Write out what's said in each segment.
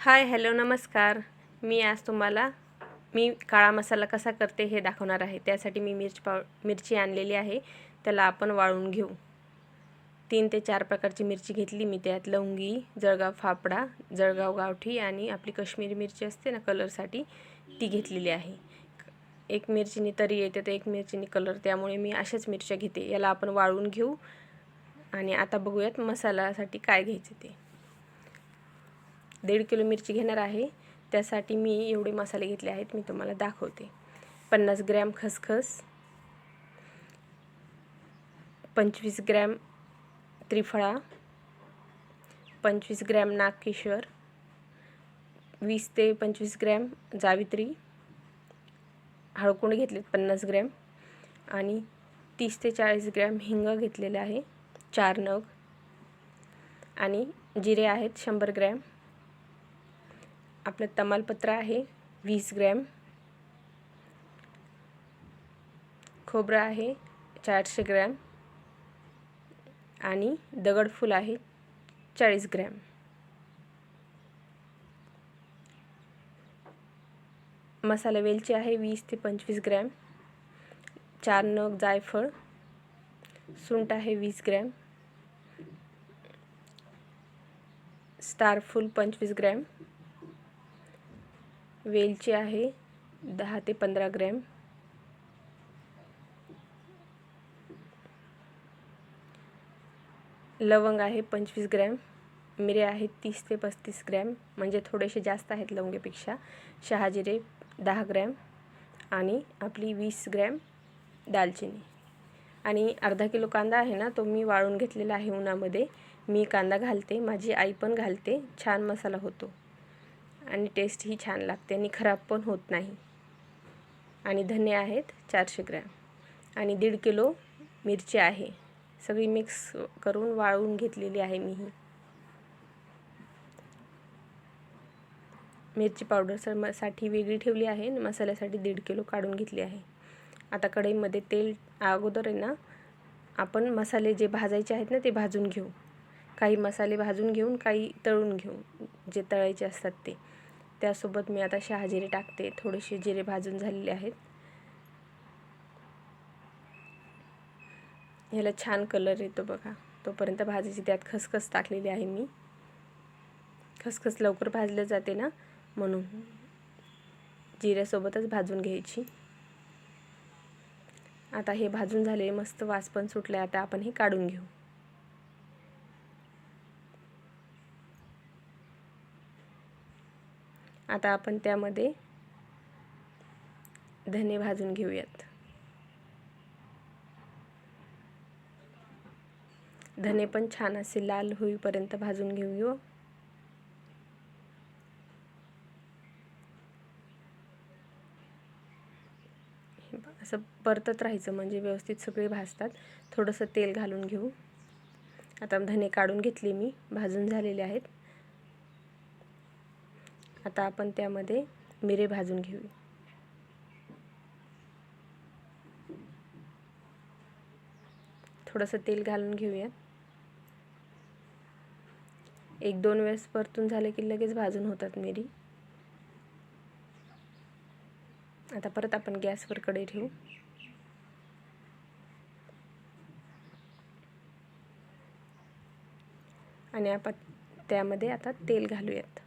Hi hello नमस्कार. मी आज तुम्हाला मी काळा मसाला कसा करते हे दाखवणार आहे. त्यासाठी मी मिरची पाव मिरची आणलेली आहे. त्याला आपण वाळून घेऊ. तीन ते चार प्रकारची मिरची घेतली. मी त्यात लवंगी जळगाव फाफडा जळगाव गावठी आणि आपली काश्मीरी मिरची असते ना कलरसाठी ती घेतलेली आहे. एक मिरचीनी तरी येते तर एक मिरचीनी कलर. त्यामुळे मी अशाच मिरच्या घेते. याला आपण वाळून घेऊ. आणि आता बघूयात मसाल्यासाठी काय घ्यायचे ते. दीड किलो मिरची घेणार आहे. त्यासाठी मी एवढे मसाले घेतले आहेत मी तुम्हाला दाखवते. पन्नास ग्रॅम खसखस पंचवीस ग्रॅम त्रिफळा पंचवीस ग्रॅम नागकेशर वीस ते पंचवीस ग्रॅम जावित्री हळकुंड घेतलेत पन्नास ग्रॅम आणि तीस ते चाळीस ग्रॅम हिंग घेतलेले आहे चार नग आणि जिरे आहेत शंभर ग्रॅम. आपलं तमालपत्र आहे वीस ग्रॅम. खोबरं आहे चारशे ग्रॅम. आणि दगडफूल आहे चाळीस ग्रॅम. मसाला वेलची आहे वीस ते पंचवीस ग्रॅम. चार नग जायफळ. सुंट आहे वीस ग्रॅम. स्टारफूल पंचवीस ग्रॅम. वेलची आहे दहा ते पंधरा ग्रॅम. लवंग आहे पंचवीस ग्रॅम. मिरे आहेत तीस ते पस्तीस ग्रॅम. म्हणजे थोडेसे जास्त आहेत लवंगेपेक्षा. शहाजिरे दहा ग्रॅम आणि आपली वीस ग्रॅम दालचिनी. आणि अर्धा किलो कांदा आहे ना तो मी वाळून घेतलेला आहे उन्हामध्ये. मी कांदा घालते माझी आई पण घालते. छान मसाला होतो. आणि टेस्टही छान लागते आणि खराब पण होत नाही. आणि धने आहेत चारशे ग्रॅम. आणि दीड किलो मिरची आहे. सगळी मिक्स करून वाळवून घेतलेली आहे मी ही. मिरची पावडरसाठी वेगळी ठेवली आहे आणि मसाल्यासाठी दीड किलो काढून घेतली आहे. आता कढईमध्ये तेल अगोदर आहे ना आपण मसाले जे भाजायचे आहेत ना ते भाजून घेऊ. काही मसाले भाजून घेऊन काही तळून घेऊ. जे तळायचे असतात ते. त्यासोबत मी आता शहाजिरे टाकते. थोडेसे जिरे भाजून झालेले आहेत. ह्याला छान कलर येतो बघा. तोपर्यंत भाजीची त्यात खसखस टाकलेली आहे मी. खसखस लवकर भाजलं जाते ना म्हणून. जिऱ्यासोबतच भाजून घ्यायची. आता हे भाजून झाले मस्त वास पण सुटले आता आपण हे काढून घेऊ. आता आपण त्यामध्ये धने भाजून घेऊयात. धने पण छान असे लाल होईपर्यंत भाजून घेऊ असं परतत राहायचं म्हणजे व्यवस्थित सगळे भाजतात. थोडंसं तेल घालून घेऊ. आता धने काढून घेतले मी भाजून झालेले आहेत. आता आपण त्यामध्ये मिरे भाजून घेऊ थोडंसं तेल घालून घेऊयात. एक दोन वेळेस परतून झाले की लगेच भाजून होतात मिरी. आता परत आपण गॅसवर कडे ठेवू. आणि आपण त्यामध्ये आता तेल घालूयात.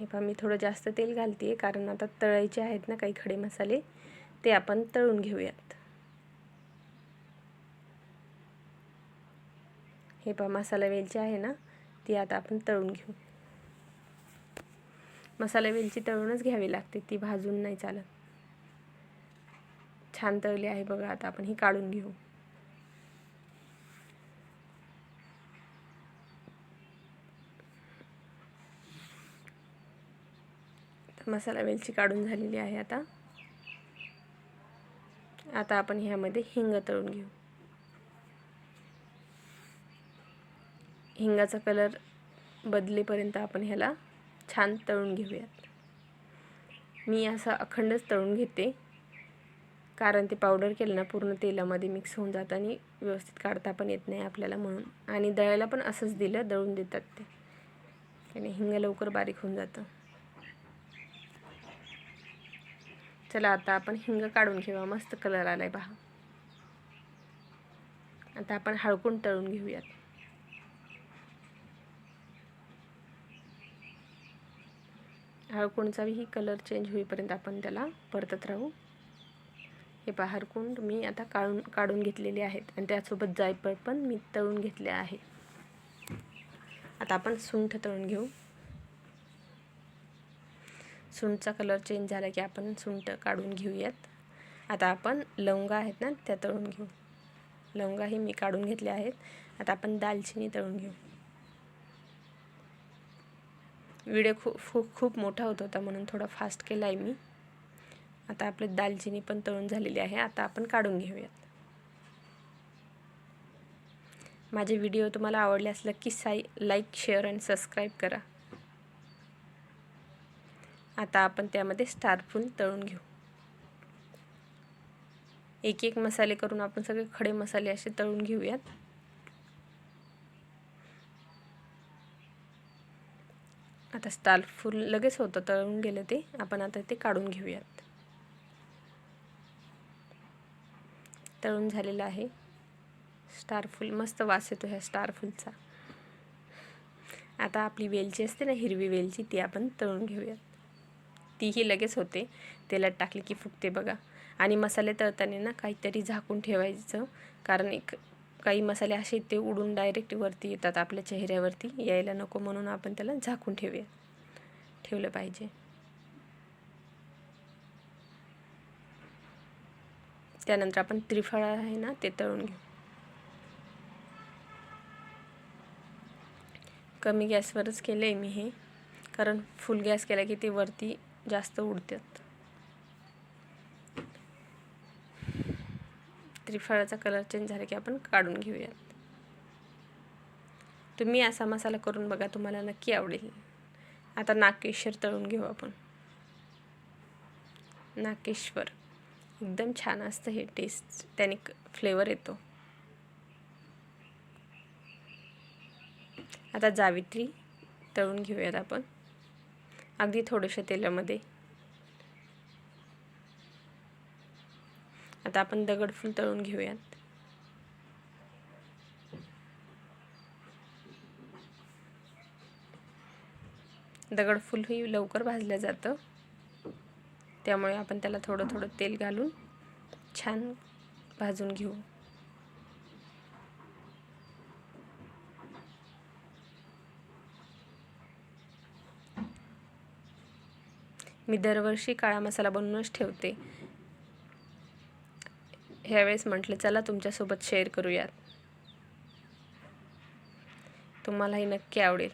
हे पहा मी थोडं जास्त तेल घालते आहे कारण आता तळायचे आहेत ना काही खडे मसाले ते आपण तळून घेऊयात. हे पहा मसाला वेलची आहे ना ती आता आपण तळून घेऊ. मसाला वेलची तळूनच घ्यावी लागते ती भाजून नाही चालत. छान तळली आहे बघा आता आपण ही काढून घेऊ. मसाला वेलची काढून झालेली आहे आता. आता आपण ह्यामध्ये हिंग तळून घेऊ. हिंगाचा कलर बदलेपर्यंत आपण ह्याला छान तळून घेऊयात. मी असा अखंडच तळून घेते. कारण ते पावडर केलं ना पूर्ण तेलामध्ये मिक्स होऊन जातं आणि व्यवस्थित काढता पण येत नाही आपल्याला म्हणून. आणि दळायला पण असंच दिलं दळून देतात ते. आणि हिंग लवकर बारीक होऊन जातं. चला आता आपण हिंग काढून घेऊया. मस्त कलर आला आहे पहा. आता आपण हळकून तळून घेऊयात. हळकुंडचाही कलर चेंज होईपर्यंत आपण त्याला परतत राहू. हे पहा हळकुंड मी आता काढून काढून घेतलेले आहेत. आणि त्यासोबत जायफळ पण मी तळून घेतले आहे. आता आपण सुंठ तळून घेऊ. सुंठचा कलर चेंज झाला की आपण सुंठ काढून घेऊयात. आता आपण लवंगा आहेत ना त्या तळून घेऊ. लवंगाही मी काढून घेतल्या आहेत. आता आपण दालचिनी तळून घेऊ. व्हिडिओ खूप खूप खूप मोठा होत होता म्हणून थोडा फास्ट केला आहे मी. आता आपली दालचिनी पण तळून झालेली आहे. आता आपण काढून घेऊयात. माझे व्हिडिओ तुम्हाला आवडले असलं की साई लाईक शेअर अँड सबस्क्राईब करा. आता आपण त्यामध्ये स्टारफूल तळून घेऊ. एक एक मसाले करून आपण सगळे खडे मसाले असे तळून घेऊयात. आता स्टारफूल लगेच होतं तळून गेलं ते. आपण आता ते काढून घेऊयात. तळून झालेलं आहे. स्टारफूल मस्त वास येतो ह्या स्टारफूलचा आता आपली वेलची असते ना हिरवी वेलची ती आपण तळून घेऊयात. तीही लगेच होते. तेलात टाकली की फुगते बघा. आणि मसाले तळताना ना काहीतरी झाकून ठेवायचं. कारण एक काही मसाले असे ते उडून डायरेक्ट वरती येतात आपल्या चेहऱ्यावरती. यायला नको म्हणून आपण त्याला झाकून ठेवूया. ठेवलं पाहिजे. त्यानंतर आपण त्रिफळा आहे ना ते तळून घेऊ. कमी गॅसवरच केलं आहे मी हे. कारण फुल गॅस केला की ते वरती जास्त उडतात त्रिफळाचा कलर चेंज झाला की आपण काढून घेऊयात. तुम्ही असा मसाला करून बघा तुम्हाला नक्की आवडेल. आता नाकेश्वर तळून घेऊ आपण. नाकेश्वर एकदम छान असतं हे टेस्ट त्याने फ्लेवर येतो. आता जावित्री तळून घेऊयात आपण. अगदी थोडंसं तेलामध्ये. आता आपण दगडफूल तळून घेऊयात. दगडफूल ही लवकर भाजलं जातं. त्यामुळे आपण त्याला थोडं थोडं तेल घालून छान भाजून घेऊ. मी दरवर्षी काळा मसाला बनवूनच ठेवते. ह्यावेळेस म्हटलं चला तुमच्यासोबत शेअर करूयात. तुम्हालाही नक्की आवडेल.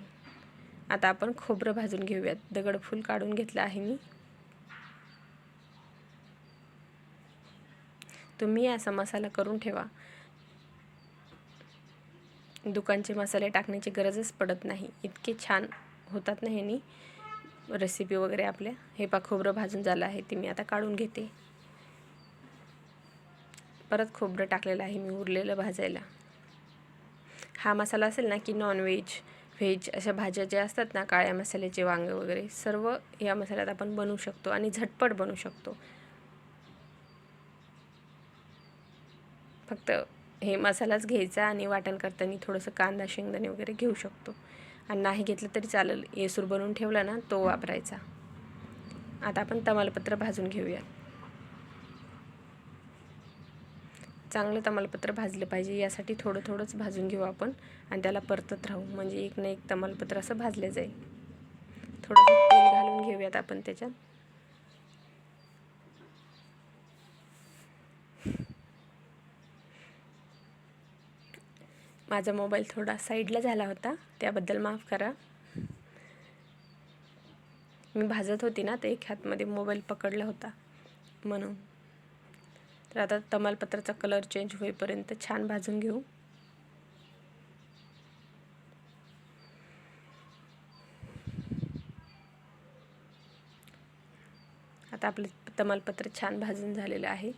आता आपण खोबरं भाजून घेऊयात. दगडफूल काढून घेतलं आहे मी. तुम्ही असा मसाला करून ठेवा. दुकानचे मसाले टाकण्याची गरजच पडत नाही. इतके छान होतात ना ह्यानी? रेसिपी वगैरे आपल्या. हे पा खोबरं भाजून झालं आहे ते मी आता काढून घेते. परत खोबरं टाकलेलं आहे मी उरलेलं भाजायला. हा मसाला असेल ना की नॉनव्हेज व्हेज अशा भाज्या ज्या असतात ना काळ्या मसाल्याचे वांग वगैरे सर्व या मसाल्यात आपण बनवू शकतो आणि झटपट बनवू शकतो. फक्त हे मसालाच घ्यायचा आणि वाटण करताना थोडंसं कांदा शेंगदाणे वगैरे घेऊ शकतो. आणि नाही घेतलं तरी चालेल. येसूर बनवून ठेवला ना तो वापरायचा. आता आपण तमालपत्र भाजून घेऊया. चांगलं तमालपत्र भाजलं पाहिजे. यासाठी थोडं थोडंच भाजून घेऊ आपण आणि त्याला परतत राहू. म्हणजे एक ना एक तमालपत्र असं भाजलं जाईल. थोडंसं तेल घालून घेऊयात आपण त्याच्यात. माझा मोबाईल थोडा साईडला झाला होता त्याबद्दल माफ करा. मी भाजत होती ना तर एक हातमध्ये मोबाईल पकडला होता म्हणून. तर आता तमालपत्राचा कलर चेंज होईपर्यंत छान भाजून घेऊ. आता आपले तमालपत्र छान भाजून झालेलं आहे.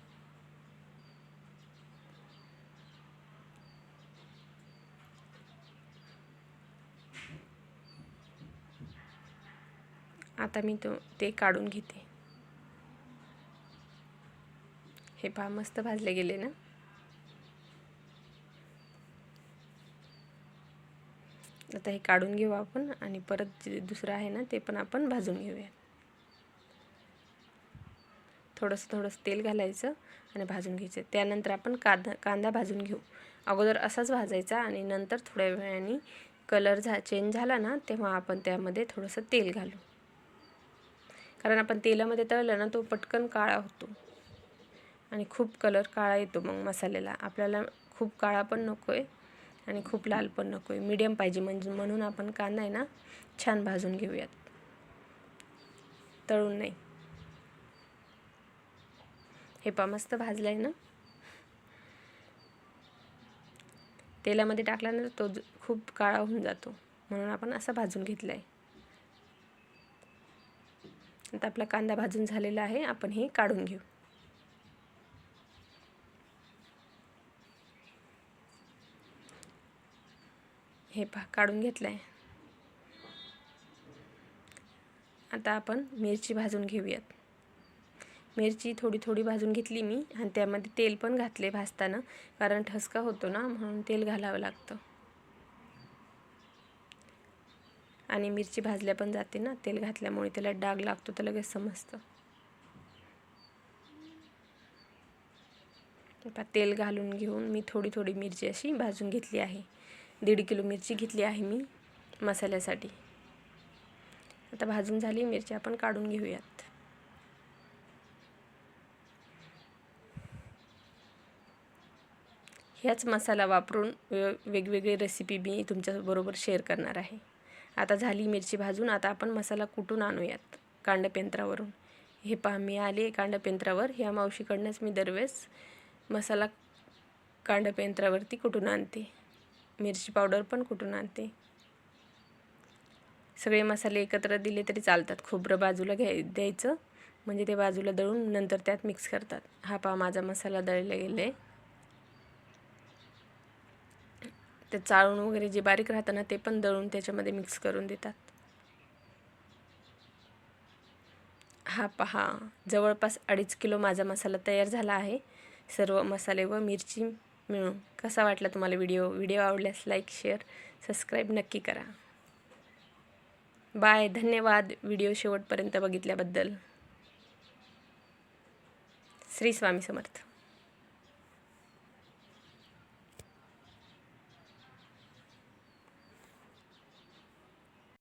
आता मी तो ते काढून घेते. हे पहा मस्त भाजले गेले ना? आता हे काढून घेऊ आपण आणि परत जे दुसरं आहे ना ते पण आपण भाजून घेऊया थोडंसं थोडंसं तेल घालायचं आणि भाजून घ्यायचं. त्यानंतर आपण कांदा कांदा भाजून घेऊ. अगोदर असाच भाजायचा आणि नंतर थोड्या वेळाने कलर झा चेंज झाला ना तेव्हा आपण त्यामध्ये थोडंसं तेल घालू. कारण आपण तेलामध्ये तळलं ना तो पटकन काळा होतो. आणि खूप कलर काळा येतो मग मसाल्याला. आपल्याला खूप काळा पण नको आहे आणि खूप लाल पण नको आहे मीडियम पाहिजे म्हणजे म्हणून आपण कांदा आहे ना छान भाजून घेऊयात. तळून नाही. हे पा मस्त भाजलं आहे ना? तेलामध्ये टाकल्यानंतर तो खूप काळा होऊन जातो. म्हणून आपण असा भाजून घेतला आहे आता आपला कांदा भाजून झालेला आहे. आपण हे काढून घेऊ. हे पहा काढून घेतलं आहे आता आपण मिरची भाजून घेऊयात. मिरची थोडी थोडी भाजून घेतली मी आणि त्यामध्ये तेल पण घातले भाजताना कारण ठसका होतो ना म्हणून तेल घालावं लागतं. आणि मिरची भाजल्या पण जाते ना तेल घातल्यामुळे त्याला डाग लागतो तर लगेच समजतं. तेल घालून घेऊन मी थोडी थोडी मिरची अशी भाजून घेतली आहे. दीड किलो मिरची घेतली आहे मी मसाल्यासाठी. आता भाजून झाली मिरची आपण काढून घेऊयात. ह्याच मसाला वापरून वेगवेगळी रेसिपी मी तुमच्याबरोबर शेअर करणार आहे. आता झाली मिरची भाजून आता आपण मसाला कुटून आणूयात? कांडपेंत्रावरून. हे पहा मी आले कांडपेंत्रावर. ह्या मावशीकडनंच मी दरवेळेस मसाला कांडपेंत्रावरती कुटून आणते? मिरची पावडर पण कुटून आणते? सगळे मसाले एकत्र दिले तरी चालतात. खोबरं बाजूला घ्याय द्यायचं. म्हणजे ते बाजूला दळून नंतर त्यात मिक्स करतात. हा पहा माझा मसाला दळला गेला आहे ते चाळून वगैरे जे बारीक राहतं ना ते पण दळून त्याच्यामध्ये मिक्स करून देतात. हा पहा जवळपास अडीच किलो माझा मसाला तयार झाला आहे. सर्व मसाले व मिरची मिळून. कसा वाटला तुम्हाला व्हिडिओ? व्हिडिओ आवडल्यास लाईक शेअर सबस्क्राईब नक्की करा. बाय धन्यवाद. व्हिडिओ शेवटपर्यंत बघितल्याबद्दल. श्री स्वामी समर्थ.